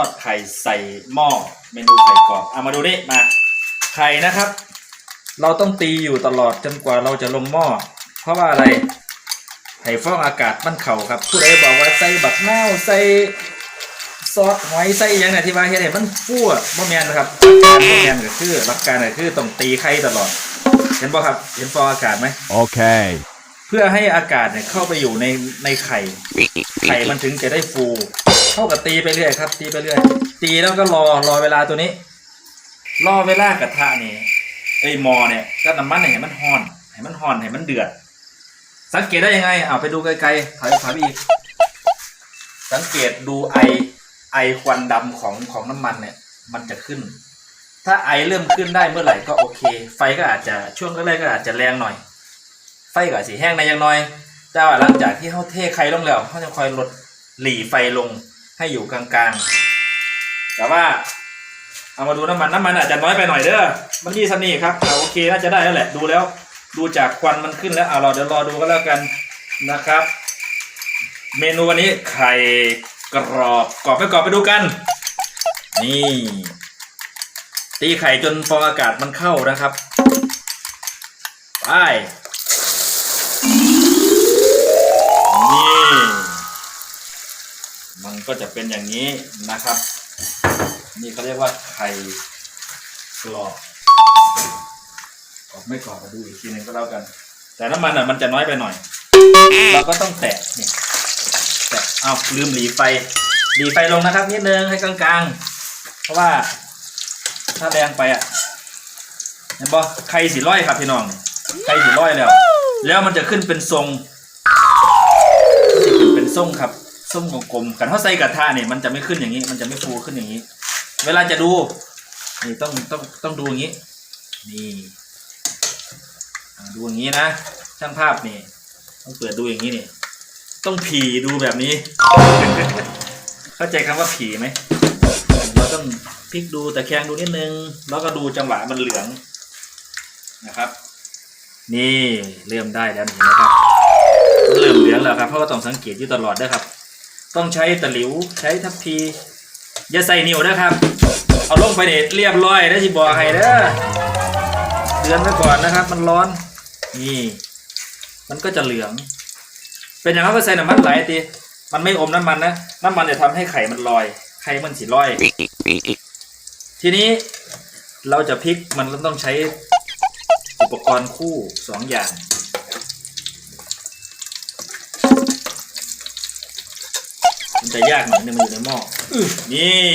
อดไข่ใส่หม้อเมนูไข่กรอบเอามาดูนี่มาไข่นะครับ เราต้องตีอยู่ตลอดจนกว่าเราจะลงหม้อเพราะว่าอะไรไข่ฟองอากาศมันเข่าครับผู้ใดบอกว่าใส่บักนาวใส่ซอสหอยใส่อหยังไงที่ว่าเฮ็ดให้มันฟู่อะบ่แม่นนะครับหลักการบ่แม่นก็คือหลักการก็คือต้องตีไข่ตลอด เห็นป่ะครับ เห็นฟองอากาศไหม Okay. เพื่อให้อากาศเนี่ยเข้าไปอยู่ในในไข่ ไข่มันถึงจะได้ฟู เท่ากับตีไปเรื่อยครับ ตีไปเรื่อย ตีแล้วก็รอรอเวลาตัวนี้ รอเวลากระทะนี่ไอ้ยหมอเนี่ยก็น้ำมันเนี่ยให้มันห่อนให้มันห่อนให้มันเดือด สังเกตได้ยังไงเอาไปดูไกลๆถอยถอยไปอีกสังเกตดูไอไอควันดำของของน้ำมันเนี่ย มันจะขึ้น ถ้าไอเริ่มขึ้นได้เมื่อไหร่ก็โอเค ไฟก็อาจจะช่วงแรกๆก็อาจจะแรงหน่อย ไฟก็สีแห้งในยังน้อยแต่ว่าหลังจากที่เขาเทไข่ลงแล้วเขาจะคอยลดหลีไฟลง ให้อยู่กลางๆ แต่ว่า เอามาดูน้ำมันน้ำมันอาจจะน้อยไปหน่อยเด้อมันมีสนี่ครับเอาโอเคน่าจะได้แล้วแหละดูแล้ว ดูจากควันมันขึ้นแล้วเอาเราเดี๋ยวรอดูกันแล้วกันนะครับ เมนูวันนี้ไข่กรอบกรอบไม่กรอบไปดูกัน นี่ ตีไข่จนฟองอากาศมันเข้านะครับ ไป ก็จะเป็นอย่างนี้นะครับ นี่เขาเรียกว่าไข่กรอบกรอบไม่กรอบมาดูอีกทีหนึงก็แล้วกัน แต่น้ำมันอะมันจะน้อยไปหน่อย เราก็ต้องแตะนี่แตะเอาลืมหลีไฟหลีไฟลงนะครับ นิดนึงให้กลางๆ เพราะว่าถ้าแรงไปอะเห็นปะไข่สีร้อยครับพี่น้องไข่สีร้อยแล้ว แล้วมันจะขึ้นเป็นทรงขึ้นเป็นทรงครับ ทรงกลมๆกันถ้าใส่กระทะเนี่ยมันจะไม่ขึ้นอย่างนี้ มันจะไม่ฟูขึ้นอย่างนี้ เวลาจะดูนี่ต้องต้องต้องดูอย่างนี้ นี่ดูอย่างนี้นะช่างภาพนี่ต้องเปิดดูอย่างนี้นี่ต้องผีดูแบบนี้ เข้าใจคำว่าผีไหมเราต้องพลิกดูแตะแคงดูนิดนึง แล้วก็ดูจังหวะมันเหลืองนะครับ นี่เริ่มได้แล้วเห็นไหมครับเริ่มเหลืองแล้วครับเพราะว่าต้องสังเกตอยู่ตลอดด้วยครับ ต้องใช้ตะหลิวใช้ทัพพีอย่าใส่นิ้วนะครับ เอาลงไปเด็ดเรียบร้อยได้ที่บอกให้เด้อเตือนไว้ก่อนนะครับ มันร้อนนี่มันก็จะเหลือง เป็นอย่างนั้นก็ใส่น้ำมันไหลตีมันไม่อมน้ำมันนะน้ำมันจะทำให้ไข่มันลอย ไข่มันสีลอย ทีนี้เราจะพลิกมันต้องใช้อุปกรณ์คู่สองอย่าง มันจะยากหน่อยนึงมันอยู่ในหม้ออื้อนี่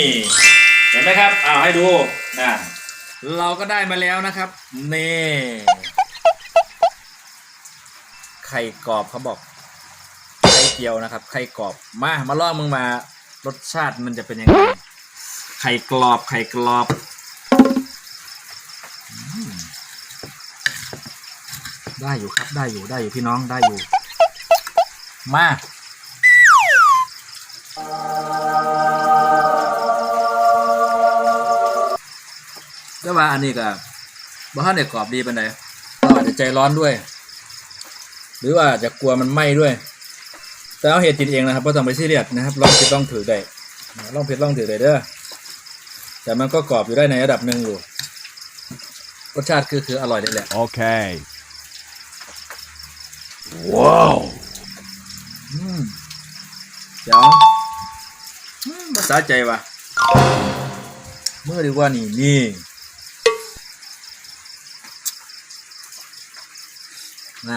เห็นไหมครับเอาให้ดูนะเราก็ได้มาแล้วนะครับนี่ไข่กรอบเขาบอกไข่เจียวนะครับไข่กรอบมามาลองมึงมารสชาติมันจะเป็นยังไงไข่กรอบไข่กรอบอืมได้อยู่ครับได้อยู่ได้อยู่พี่น้องได้อยู่ มา ก็ว่าอันนี้ก็บ่ทันได้กรอบดีปานใดเราอาจจะใจร้อนด้วย หรือว่าอาจจะกลัวมันไหม้ด้วย แต่เอาเหตุกินเองนะครับไม่ต้องไปซีเรียสนะครับลองผิดลองถือได้นะลองผิดลองถือได้เด้อแต่มันก็กรอบอยู่ได้ในระดับหนึ่งอยู่รสชาติคือคืออร่อยได้แหละ Okay. Wow. อืมเดี๋ยวอืมภาษาใจว่ะเมื่อดีกว่านี่นี่ น